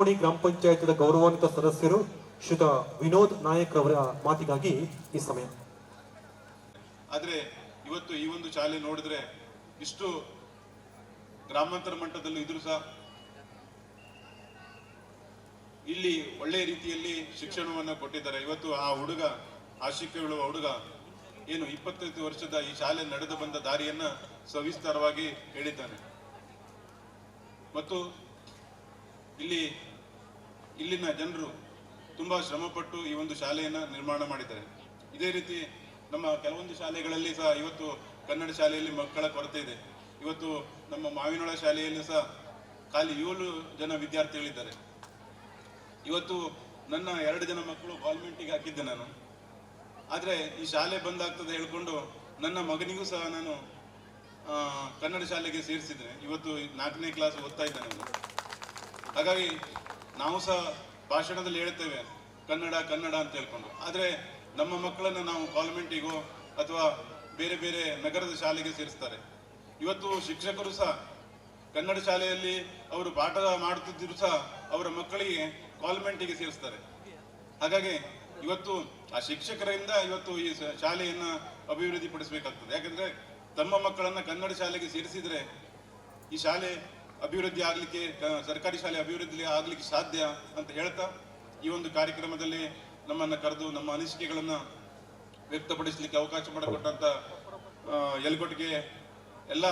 ಗ್ರಾಮ ಪಂಚಾಯತ್ ಗೌರವಾನ್ವಿತ ಸದಸ್ಯರು ಶ್ರೀತ ವಿನೋದ್ ನಾಯಕ್ ಅವರ ಮಾತಿಗಾಗಿ ಈ ಸಮಯ. ಆದ್ರೆ ಇವತ್ತು ಈ ಒಂದು ಶಾಲೆ ನೋಡಿದ್ರೆ ಇಷ್ಟು ಗ್ರಾಮಾಂತರ ಮಟ್ಟದಲ್ಲೂ ಇದ್ರು ಸಹ. ಇಲ್ಲಿ ಒಳ್ಳೆ ರೀತಿಯಲ್ಲಿ ಶಿಕ್ಷಣವನ್ನ ಕೊಟ್ಟಿದ್ದಾರೆ. ಇವತ್ತು ಆ ಹುಡುಗ, ಆ ಶಿಕ್ಷಕಗಳು ಹುಡುಗ ಏನು ಇಪ್ಪತ್ತೈದು ವರ್ಷದ ಈ ಶಾಲೆ ನಡೆದು ಬಂದ ದಾರಿಯನ್ನ ಸವಿಸ್ತಾರವಾಗಿ ಹೇಳಿದ್ದಾನೆ. ಮತ್ತು ಇಲ್ಲಿ ಇಲ್ಲಿನ ಜನರು ತುಂಬ ಶ್ರಮಪಟ್ಟು ಈ ಒಂದು ಶಾಲೆಯನ್ನು ನಿರ್ಮಾಣ ಮಾಡಿದ್ದಾರೆ. ಇದೇ ರೀತಿ ನಮ್ಮ ಕೆಲವೊಂದು ಶಾಲೆಗಳಲ್ಲಿ ಸಹ ಇವತ್ತು ಕನ್ನಡ ಶಾಲೆಯಲ್ಲಿ ಮಕ್ಕಳ ಕೊರತೆ ಇದೆ. ಇವತ್ತು ನಮ್ಮ ಮಾವಿನೊಳ ಶಾಲೆಯಲ್ಲಿ ಸಹ ಖಾಲಿ ಏಳು ಜನ ವಿದ್ಯಾರ್ಥಿಗಳಿದ್ದಾರೆ. ಇವತ್ತು ನನ್ನ ಎರಡು ಜನ ಮಕ್ಕಳು ಗೌರ್ಮೆಂಟಿಗೆ ಹಾಕಿದ್ದೆ ನಾನು. ಆದರೆ ಈ ಶಾಲೆ ಬಂದಾಗ್ತದೆ ಹೇಳ್ಕೊಂಡು ನನ್ನ ಮಗನಿಗೂ ಸಹ ನಾನು ಕನ್ನಡ ಶಾಲೆಗೆ ಸೇರಿಸಿದ್ದೇನೆ ಇವತ್ತು ನಾಲ್ಕನೇ ಕ್ಲಾಸ್ ಓದ್ತಾ ಇದ್ದಾನೆ. ಹಾಗಾಗಿ ನಾವು ಸಹ ಭಾಷಣದಲ್ಲಿ ಹೇಳ್ತೇವೆ ಕನ್ನಡ ಕನ್ನಡ ಅಂತ ಹೇಳ್ಕೊಂಡು. ಆದರೆ ನಮ್ಮ ಮಕ್ಕಳನ್ನ ನಾವು ಕಾನ್ವೆಂಟಿಗೋ ಅಥವಾ ಬೇರೆ ಬೇರೆ ನಗರದ ಶಾಲೆಗೆ ಸೇರಿಸ್ತಾರೆ. ಇವತ್ತು ಶಿಕ್ಷಕರು ಸಹ ಕನ್ನಡ ಶಾಲೆಯಲ್ಲಿ ಅವರು ಪಾಠ ಮಾಡುತ್ತಿದ್ದರೂ ಸಹ ಅವರ ಮಕ್ಕಳಿಗೆ ಕಾನ್ವೆಂಟಿಗೆ ಸೇರಿಸ್ತಾರೆ. ಹಾಗಾಗಿ ಇವತ್ತು ಆ ಶಿಕ್ಷಕರಿಂದ ಇವತ್ತು ಈ ಶಾಲೆಯನ್ನು ಶಾಲೆಯನ್ನ ಅಭಿವೃದ್ಧಿ ಪಡಿಸಬೇಕಾಗ್ತದೆ ಯಾಕಂದ್ರೆ ತಮ್ಮ ಮಕ್ಕಳನ್ನ ಕನ್ನಡ ಶಾಲೆಗೆ ಸೇರಿಸಿದ್ರೆ ಈ ಶಾಲೆ ಅಭಿವೃದ್ಧಿ ಆಗಲಿಕ್ಕೆ ಸರ್ಕಾರಿ ಶಾಲೆ ಅಭಿವೃದ್ಧಿ ಆಗಲಿಕ್ಕೆ ಸಾಧ್ಯ ಅಂತ ಹೇಳ್ತಾ ಈ ಒಂದು ಕಾರ್ಯಕ್ರಮದಲ್ಲಿ ನಮ್ಮನ್ನ ಕರೆದು ನಮ್ಮ ಅನಿಸಿಕೆಗಳನ್ನು ವ್ಯಕ್ತಪಡಿಸಲಿಕ್ಕೆ ಅವಕಾಶ ಮಾಡಿಕೊಟ್ಟಂತ ಎಲ್ಗೊಟ್ಟಿಗೆ ಎಲ್ಲ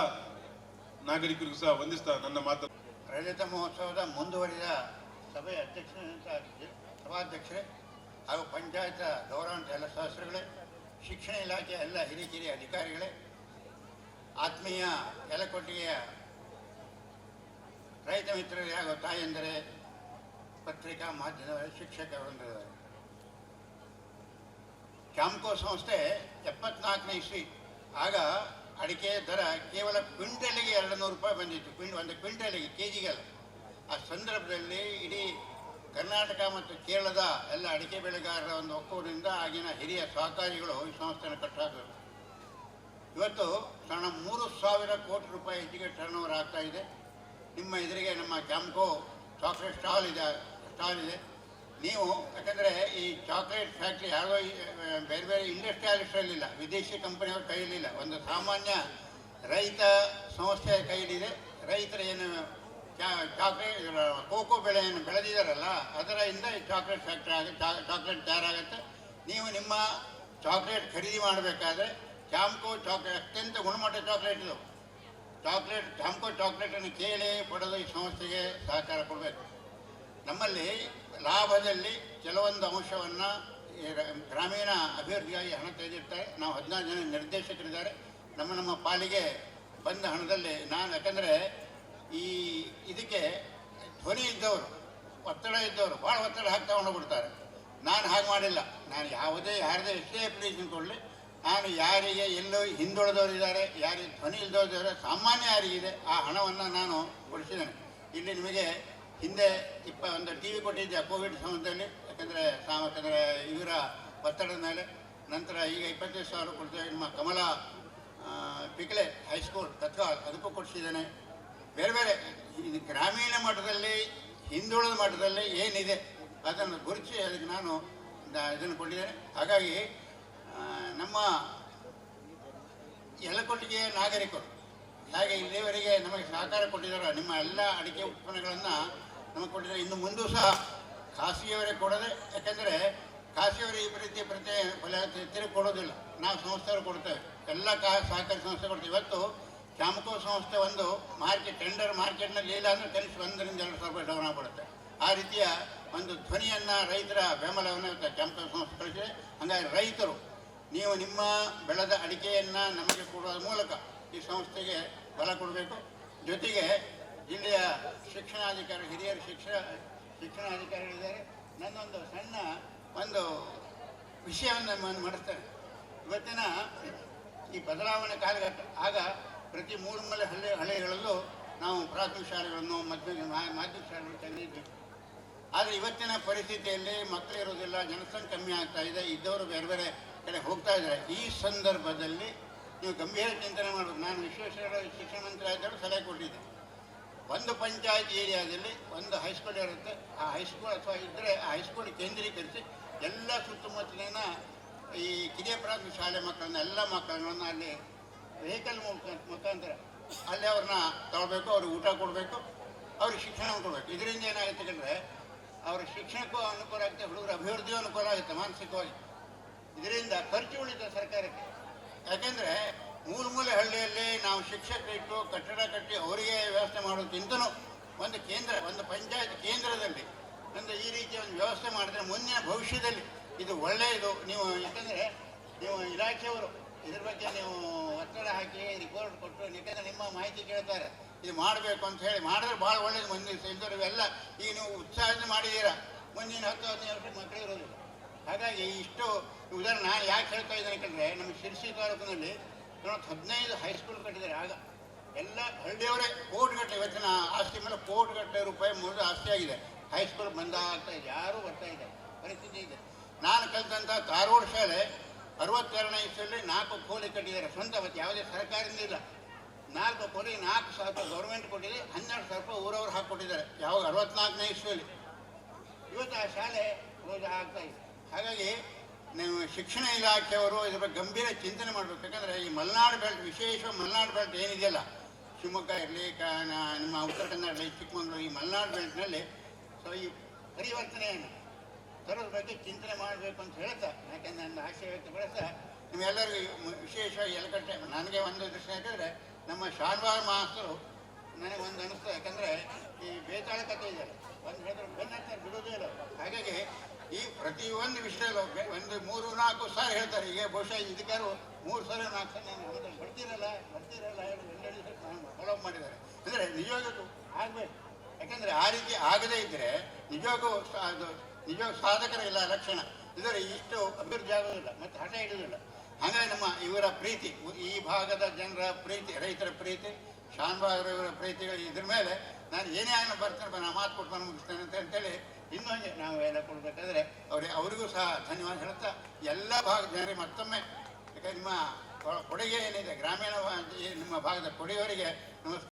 ನಾಗರಿಕರಿಗೂ ಸಹ ವಂದಿಸ್ತಾ ನನ್ನ ಮಾತು ರಜತ ಮಹೋತ್ಸವದ ಮುಂದುವರಿದ ಸಭೆ ಅಧ್ಯಕ್ಷರಂತ ಸಭಾಧ್ಯಕ್ಷರೇ ಹಾಗೂ ಪಂಚಾಯತ್ ಗೌರವಾನ್ವಿತ ಎಲ್ಲ ಸದಸ್ಯರುಗಳೇ, ಶಿಕ್ಷಣ ಇಲಾಖೆಯ ಎಲ್ಲ ಹಿರಿಕಿರಿಯ ಅಧಿಕಾರಿಗಳೇ, ಆತ್ಮೀಯ ಯಲಕೊಟ್ಟಿಗೆಯ ರೈತ ಮಿತ್ರರು ಯಾವ ತಾಯಿ ತಾಯಂದರೆ ಪತ್ರಿಕಾ ಮಾಧ್ಯಮದ ಶಿಕ್ಷಕರು ವೃಂದದವರು ಕ್ಯಾಂಪ್ಕೋ ಸಂಸ್ಥೆ ಎಪ್ಪತ್ನಾಲ್ಕನೇ ಇಸ್ವಿ. ಆಗ ಅಡಿಕೆ ದರ ಕೇವಲ ಕ್ವಿಂಟಲಿಗೆ ಎರಡು ನೂರು ರೂಪಾಯಿ ಬಂದಿತ್ತು. ಕ್ವಿಂಟ್ ಒಂದು ಕ್ವಿಂಟಲಿಗೆ ಕೆ ಜಿಗಲ್ಲ ಆ ಸಂದರ್ಭದಲ್ಲಿ ಇಡೀ ಕರ್ನಾಟಕ ಮತ್ತು ಕೇರಳದ ಎಲ್ಲ ಅಡಿಕೆ ಬೆಳೆಗಾರರ ಒಂದು ಒಕ್ಕೂಟದಿಂದ ಆಗಿನ ಹಿರಿಯ ಸಹಕಾರಿಗಳು ಈ ಸಂಸ್ಥೆಯನ್ನು ಕಟ್ಟಾದರು ಇವತ್ತು ಸಣ್ಣ ಮೂರು ಸಾವಿರ ಕೋಟಿ ರೂಪಾಯಿ ಹೆಚ್ಚಿಗೆ ಟರ್ನ್ ಓವರ್ ಆಗ್ತಾ ಇದೆ. ನಿಮ್ಮ ಎದುರಿಗೆ ನಮ್ಮ ಕ್ಯಾಂಪ್ಕೋ ಚಾಕ್ಲೇಟ್ ಸ್ಟಾಲ್ ಇದೆ ಸ್ಟಾಲ್ ಇದೆ. ನೀವು ಯಾಕಂದರೆ ಈ ಚಾಕ್ಲೇಟ್ ಫ್ಯಾಕ್ಟ್ರಿ ಆ, ಬೇರೆ ಬೇರೆ ಇಂಡಸ್ಟ್ರಿಯಲಿಸ್ಟ್ರಲ್ಲಿಲ್ಲ ವಿದೇಶಿ ಕಂಪನಿಯವ್ರ ಕೈಯಲ್ಲಿಲ್ಲ. ಒಂದು ಸಾಮಾನ್ಯ ರೈತ ಸಂಸ್ಥೆಯ ಕೈಯಲ್ಲಿದೆ. ರೈತರ ಏನು ಚಾಕ್ಲೇಟ್ ಕೋಕೋ ಬೆಳೆಯನ್ನು ಬೆಳೆದಿದ್ದಾರಲ್ಲ ಅದರಿಂದ ಈ ಚಾಕ್ಲೇಟ್ ಫ್ಯಾಕ್ಟ್ರಿ ಆಗ ಚಾಕ್ಲೇಟ್ ತಯಾರಾಗುತ್ತೆ. ನೀವು ನಿಮ್ಮ ಚಾಕ್ಲೇಟ್ ಖರೀದಿ ಮಾಡಬೇಕಾದ್ರೆ ಕ್ಯಾಂಪ್ಕೋ ಚಾಕ್ಲೇಟ್ ಅತ್ಯಂತ ಗುಣಮಟ್ಟ ಚಾಕ್ಲೇಟ್ ಇದು. ಚಾಕ್ಲೇಟ್ ಕ್ಯಾಂಪ್ಕೋ ಚಾಕ್ಲೇಟನ್ನು ಕೇಳಿ ಪಡೆದು ಈ ಸಂಸ್ಥೆಗೆ ಸಹಕಾರ ಕೊಡಬೇಕು. ನಮ್ಮಲ್ಲಿ ಲಾಭದಲ್ಲಿ ಕೆಲವೊಂದು ಅಂಶವನ್ನು ಗ್ರಾಮೀಣ ಅಭಿವೃದ್ಧಿಗಾಗಿ ಹಣ ತೆಗೆದಿರ್ತಾರೆ. ನಾವು ಹದಿನಾರು ಜನ ನಿರ್ದೇಶಕರಿದ್ದಾರೆ. ನಮ್ಮ ನಮ್ಮ ಪಾಲಿಗೆ ಬಂದ ಹಣದಲ್ಲಿ ನಾನು, ಯಾಕಂದರೆ ಈ ಇದಕ್ಕೆ ಧ್ವನಿ ಇದ್ದವರು, ಒತ್ತಡ ಇದ್ದವರು ಭಾಳ ಒತ್ತಡ ಹಾಕಿ ತಗೊಂಡು ಬಿಡ್ತಾರೆ ನಾನು ಹಾಗೆ ಮಾಡಿಲ್ಲ. ನಾನು ಯಾವುದೇ, ಯಾರದೇ ಎಷ್ಟೇ ಅಪ್ಲಿಕೇಶನ್ ಕೊಡಲಿ ನಾನು ಯಾರಿಗೆ ಎಲ್ಲೂ ಹಿಂದುಳಿದವರು ಇದ್ದಾರೆ ಯಾರಿಗೆ ಧ್ವನಿ ಇಲ್ದವರಿದ್ದಾರೆ ಸಾಮಾನ್ಯ ಯಾರಿಗಿದೆ, ಆ ಹಣವನ್ನು ನಾನು ಕೊಡಿಸಿದ್ದೇನೆ ಇಲ್ಲಿ ನಿಮಗೆ ಹಿಂದೆ ಇಪ್ಪ, ಒಂದು ಟಿ ವಿ ಕೊಟ್ಟಿದ್ದೆ, ಕೋವಿಡ್ ಸಮಯದಲ್ಲಿ ಯಾಕಂದರೆ ಯಾಕಂದರೆ ಇವರ ಒತ್ತಡದ ಮೇಲೆ. ನಂತರ ಈಗ ಇಪ್ಪತ್ತೈದು ಸಾವಿರ ಕೊಡ್ತೇವೆ ನಿಮ್ಮ ಕಮಲ ಪಿಕ್ಲೆ ಹೈಸ್ಕೂಲ್ ತತ್ವ ಅದಕ್ಕೂ ಕೊಡಿಸಿದ್ದೇನೆ. ಬೇರೆ ಬೇರೆ ಗ್ರಾಮೀಣ ಮಟ್ಟದಲ್ಲಿ, ಹಿಂದುಳಿದ ಮಟ್ಟದಲ್ಲಿ ಏನಿದೆ, ಅದನ್ನು ಗುರುತಿಸಿ ಅದಕ್ಕೆ ನಾನು ಇದನ್ನು ಕೊಟ್ಟಿದ್ದೇನೆ. ಹಾಗಾಗಿ ನಮ್ಮ ಯಲಕೊಟ್ಟಿಗೆಯ ನಾಗರಿಕರು, ಹಾಗೆ ಇಲ್ಲಿವರೆಗೆ ನಮಗೆ ಸಹಕಾರ ಕೊಟ್ಟಿದ್ದಾರೆ, ನಿಮ್ಮ ಎಲ್ಲ ಅಡಿಕೆ ಉತ್ಪನ್ನಗಳನ್ನು ನಮಗೆ ಕೊಟ್ಟಿದ್ದಾರೆ. ಇನ್ನು ಮುಂದೆ ಸಹ ಖಾಸಗಿಯವರೇ ಕೊಡದೆ, ಯಾಕೆಂದರೆ ಖಾಸಗಿಯವರು ಈ ರೀತಿ ಪ್ರತಿ ತಿರುಗಿ ಕೊಡೋದಿಲ್ಲ. ನಾವು ಸಂಸ್ಥೆಯವರು ಕೊಡ್ತೇವೆ. ಎಲ್ಲ ಕಾ, ಸಹಕಾರಿ ಸಂಸ್ಥೆ ಕೊಡ್ತೇವೆ. ಇವತ್ತು ಕ್ಯಾಂಪ್ಕೋ ಸಂಸ್ಥೆ ಒಂದು ಮಾರ್ಕೆಟ್, ಟೆಂಡರ್ ಮಾರ್ಕೆಟ್ನಲ್ಲಿ ಇಲ್ಲ ಅಂದರೆ ಕನಿಷ್ಠ ಒಂದರಿಂದ ಎರಡು ಸಾವಿರ ರೂಪಾಯಿ ಡೌನ್ ಆಗ್ಬಿಡುತ್ತೆ. ಆ ರೀತಿಯ ಒಂದು ಧ್ವನಿಯನ್ನು ರೈತರ ಬೆಂಬಲವನ್ನು ಕ್ಯಾಂಪ್ಕೋ ಸಂಸ್ಥೆ ಕಳಿಸಿದೆ. ಹಂಗಾಗಿ ರೈತರು ನೀವು ನಿಮ್ಮ ಬೆಳೆದ ಅಡಿಕೆಯನ್ನು ನಮಗೆ ಕೊಡೋದ್ರ ಮೂಲಕ ಈ ಸಂಸ್ಥೆಗೆ ಬಲ ಕೊಡಬೇಕು. ಜೊತೆಗೆ ಜಿಲ್ಲೆಯ ಶಿಕ್ಷಣಾಧಿಕಾರಿ ಹಿರಿಯರು ಶಿಕ್ಷಣ, ಶಿಕ್ಷಣಾಧಿಕಾರಿಗಳಿದ್ದಾರೆ. ನನ್ನೊಂದು ಸಣ್ಣ ಒಂದು ವಿಷಯವನ್ನು ನಾನು ಮಾಡಿಸ್ತೇನೆ. ಇವತ್ತಿನ ಈ ಬದಲಾವಣೆ ಕಾಲಘಟ್ಟ ಆಗ ಪ್ರತಿ ಮೂರು ಮೂಲೆ ಹಳ್ಳಿ, ಹಳ್ಳಿಗಳಲ್ಲೂ ನಾವು ಪ್ರಾಥಮಿಕ ಶಾಲೆಗಳನ್ನು, ಮಧ್ಯ ಮಾಧ್ಯಮಿಕ ಶಾಲೆಗಳು ತೆಗೆದಿದ್ವಿ ಆದರೆ ಇವತ್ತಿನ ಪರಿಸ್ಥಿತಿಯಲ್ಲಿ ಮಕ್ಕಳು ಇರೋದಿಲ್ಲ ಜನಸಂಖ್ಯೆ ಕಮ್ಮಿ ಆಗ್ತಾ ಇದೆ, ಇದ್ದವರು ಬೇರೆ ಬೇರೆ ಕಡೆ ಹೋಗ್ತಾ ಇದ್ದಾರೆ. ಈ ಸಂದರ್ಭದಲ್ಲಿ ನೀವು ಗಂಭೀರ ಚಿಂತನೆ ಮಾಡಬೇಕು. ನಾನು ವಿಶ್ವೇಶ್ವರ ಶಿಕ್ಷಣ ಮಂತ್ರಿ ಆಗಿದ್ದರು ಸಲಹೆ ಕೊಟ್ಟಿದ್ದೆ. ಒಂದು ಪಂಚಾಯತ್ ಏರಿಯಾದಲ್ಲಿ ಒಂದು ಹೈಸ್ಕೂಲ್ ಇರುತ್ತೆ. ಆ ಹೈಸ್ಕೂಲ್ ಅಥವಾ ಇದ್ದರೆ ಆ ಹೈಸ್ಕೂಲ್ ಕೇಂದ್ರೀಕರಿಸಿ ಎಲ್ಲ ಸುತ್ತಮುತ್ತಲಿನ ಈ ಕಿರಿಯ ಪ್ರಾಥಮಿಕ ಶಾಲೆ ಮಕ್ಕಳನ್ನ, ಎಲ್ಲ ಮಕ್ಕಳನ್ನ ಅಲ್ಲಿ ವೆಹಿಕಲ್ ಮುಖಾಂತರ ಅಲ್ಲಿ ಅವ್ರನ್ನ ತಗೋಬೇಕು ಅವ್ರಿಗೆ ಊಟ ಕೊಡಬೇಕು, ಅವ್ರಿಗೆ ಶಿಕ್ಷಣ ಕೊಡಬೇಕು. ಇದರಿಂದ ಏನಾಗುತ್ತೆ ಅಂದರೆ ಅವ್ರ ಶಿಕ್ಷಣಕ್ಕೂ ಅನುಕೂಲ ಆಗುತ್ತೆ ಹುಡುಗರ ಅಭಿವೃದ್ಧಿಯೂ ಅನುಕೂಲ ಆಗುತ್ತೆ ಮಾನಸಿಕವಾಗಿ. ಇದರಿಂದ ಖರ್ಚು ಉಳಿತ ಸರ್ಕಾರಕ್ಕೆ. ಯಾಕೆಂದ್ರೆ ಮೂಲ ಮೂಲೆ ಹಳ್ಳಿಯಲ್ಲಿ ನಾವು ಶಿಕ್ಷಕರಿಟ್ಟು ಕಟ್ಟಡ ಕಟ್ಟಿ ಅವರಿಗೆ ವ್ಯವಸ್ಥೆ ಮಾಡೋದಕ್ಕಿಂತನೂ ಒಂದು ಕೇಂದ್ರ, ಒಂದು ಪಂಚಾಯತ್ ಕೇಂದ್ರದಲ್ಲಿ ಒಂದು ಈ ರೀತಿಯ ಒಂದು ವ್ಯವಸ್ಥೆ ಮಾಡಿದ್ರೆ ಮುಂದಿನ ಭವಿಷ್ಯದಲ್ಲಿ ಇದು ಒಳ್ಳೆಯದು. ನೀವು ಯಾಕಂದ್ರೆ ನೀವು ಇಲಾಖೆಯವರು ಇದ್ರ ಬಗ್ಗೆ ನೀವು ಒತ್ತಡ ಹಾಕಿ ರಿಪೋರ್ಟ್ ಕೊಟ್ಟು ಯಾಕಂದ್ರೆ ನಿಮ್ಮ ಮಾಹಿತಿ ಕೇಳ್ತಾರೆ. ಇದು ಮಾಡಬೇಕು ಅಂತ ಹೇಳಿ ಮಾಡಿದ್ರೆ ಭಾಳ ಒಳ್ಳೇದು ಮುಂದಿನ ಇಲ್ದವ್ರು ಇವೆಲ್ಲ ಈಗ ನೀವು ಉತ್ಸಾಹದಿಂದ ಮಾಡಿದ್ದೀರಾ? ಮುಂದಿನ ಹತ್ತು ಹದಿನೈದು ವರ್ಷ ಮಕ್ಕಳು ಇರೋದಿಲ್ಲ. ಹಾಗಾಗಿ ಇಷ್ಟು ಉದಾಹರಣೆ ನಾನು ಯಾಕೆ ಹೇಳ್ತಾ ಇದ್ದೇನೆ ಕಂಡ್ರೆ ನಮ್ಮ ಶಿರ್ಸಿ ತಾಲೂಕಿನಲ್ಲಿ ನೋಡಿ ಹದಿನೈದು ಹೈಸ್ಕೂಲ್ ಕಟ್ಟಿದ್ದಾರೆ. ಆಗ ಎಲ್ಲ ಹಳ್ಳಿಯವರೇ ಕೋಟಿಗಟ್ಟಲೆ, ಇವತ್ತಿನ ಆಸ್ತಿ ಮೇಲೆ ಕೋಟಿಗಟ್ಟಲೆ ರೂಪಾಯಿ ಮೂರು ಆಸ್ತಿ ಆಗಿದೆ. ಹೈಸ್ಕೂಲ್ ಬಂದ ಆಗ್ತಾ ಇದೆ, ಯಾರೂ ಬರ್ತಾ ಇದೆ ಪರಿಸ್ಥಿತಿ ಇದೆ. ನಾನು ಕಲಿತಂಥ ಧಾರವಾಡ ಶಾಲೆ ಅರವತ್ತೆರಡನೇ ಇಸ್ವಿಯಲ್ಲಿ ನಾಲ್ಕು ಕೋಲಿ ಕಟ್ಟಿದ್ದಾರೆ. ಸ್ವಂತ ಮತ್ತು ಯಾವುದೇ ಸರ್ಕಾರದಿಂದ ಇಲ್ಲ. ನಾಲ್ಕು ಕೋಲಿ, ನಾಲ್ಕು ಸಾವಿರ ಗೌರ್ಮೆಂಟ್ ಕೊಟ್ಟಿದೆ, ಹನ್ನೆರಡು ಸಾವಿರ ರೂಪಾಯಿ ಊರವ್ರು ಹಾಕ್ಕೊಟ್ಟಿದ್ದಾರೆ. ಯಾವಾಗ? ಅರವತ್ನಾಲ್ಕನೇ ಇಸ್ವಿಯಲ್ಲಿ. ಇವತ್ತು ಆ ಶಾಲೆ ಕ್ಲೋಸ್ ಆಗ್ತಾ ಇದೆ. ಹಾಗಾಗಿ ನೀವು ಶಿಕ್ಷಣ ಇಲಾಖೆಯವರು ಇದರ ಬಗ್ಗೆ ಗಂಭೀರ ಚಿಂತನೆ ಮಾಡಬೇಕು. ಯಾಕಂದರೆ ಈ ಮಲೆನಾಡು ಬೆಲ್ಟ್, ವಿಶೇಷ ಮಲೆನಾಡು ಬೆಲ್ಟ್ ಏನಿದೆಯಲ್ಲ, ಶಿವಮೊಗ್ಗ ಇರಲಿ ನಿಮ್ಮ ಉತ್ತರ ಕನ್ನಡ ಇರಲಿ, ಚಿಕ್ಕಮಗಳೂರು, ಈ ಮಲೆನಾಡು ಬೆಲ್ಟ್ನಲ್ಲಿ ಸೊ ಈ ಪರಿವರ್ತನೆಯನ್ನು ತರೋದ್ರ ಬಗ್ಗೆ ಚಿಂತನೆ ಮಾಡಬೇಕು ಅಂತ ಹೇಳ್ತಾ, ಯಾಕಂದ್ರೆ ನನ್ನ ಆಶಯ ವ್ಯಕ್ತಪಡಿಸ್ತಾ ನಿಮ್ಮೆಲ್ಲರಿಗೂ ವಿಶೇಷವಾಗಿ ಎಲ್ಲಕಟ್ಟೆ ನನಗೆ ಒಂದು ದೃಷ್ಟಿ ಯಾಕಂದರೆ ನಮ್ಮ ಶಾನ್ವಾರ್ ಮಾಸ್ತರು ನನಗೆ ಒಂದು ಅನಿಸ್ತು, ಯಾಕಂದರೆ ಈ ಬೇತಾಳ ಕಥೆ ಇದೆಯಲ್ಲ ಒಂದು ಹೇಳಿದ್ರೆ ಬೆನ್ನತ್ತ ಬಿಡೋದೇ ಇಲ್ಲ ಅವ್ರು. ಹಾಗಾಗಿ ಈ ಪ್ರತಿಯೊಂದು ವಿಷಯದಲ್ಲೂ ಒಂದು ಮೂರು ನಾಲ್ಕು ಸಾರಿ ಹೇಳ್ತಾರೆ. ಈಗ ಬಹುಶಃ ಇದಕ್ಕಾರು ಮೂರು ಸಲ ನಾಲ್ಕು ಸಲ ನಾನು ಹೇಳಿದ್ರೆ ಬರ್ತೀರಲ್ಲ ಬರ್ತೀರಲ್ಲ ಹೇಳಿ ನಾನು ಫಾಲೋ ಮಾಡಿದ್ದಾರೆ. ಅಂದರೆ ನಿಜವಾಗೂ ಆಗಬೇಕು. ಯಾಕಂದರೆ ಆ ರೀತಿ ಆಗದೇ ಇದ್ದರೆ ನಿಜವಾಗೂ ಅದು ನಿಜವಾಗ ಸಾಧಕರಿಲ್ಲ ಲಕ್ಷಣ. ಇದರ ಇಷ್ಟು ಅಭಿವೃದ್ಧಿ ಆಗೋದಿಲ್ಲ, ಮತ್ತು ಹಠ ಹಿಡಿದಿಲ್ಲ. ಹಾಗಾಗಿ ನಮ್ಮ ಇವರ ಪ್ರೀತಿ, ಈ ಭಾಗದ ಜನರ ಪ್ರೀತಿ, ರೈತರ ಪ್ರೀತಿ ಶಾನ್ಭಾಗರವರ ಪ್ರೀತಿಗಳು ಇದ್ರ ಮೇಲೆ ನಾನು ಏನೇ ಆಗಲಿ ಬರ್ತೀನಿ ನಾನು ಮಾತು ಕೊಟ್ಟು ಮುಗಿಸ್ತೇನೆ ಅಂತ ಅಂತೇಳಿ ಇನ್ನೂ ನಾವು ಎಲ್ಲ ಕೊಡಬೇಕಾದ್ರೆ ಅವರೇ ಅವರಿಗೂ ಸಹ ಧನ್ಯವಾದ ಹೇಳ್ತಾ ಎಲ್ಲ ಭಾಗದ ಜನರಿಗೆ ಮತ್ತೊಮ್ಮೆ, ಯಾಕಂದ್ರೆ ನಿಮ್ಮ ಕೊಡುಗೆ ಏನಿದೆ, ಗ್ರಾಮೀಣ ನಿಮ್ಮ ಭಾಗದ ಕೊಡುಗೆಯವರಿಗೆ ನಮಸ್ಕಾರ.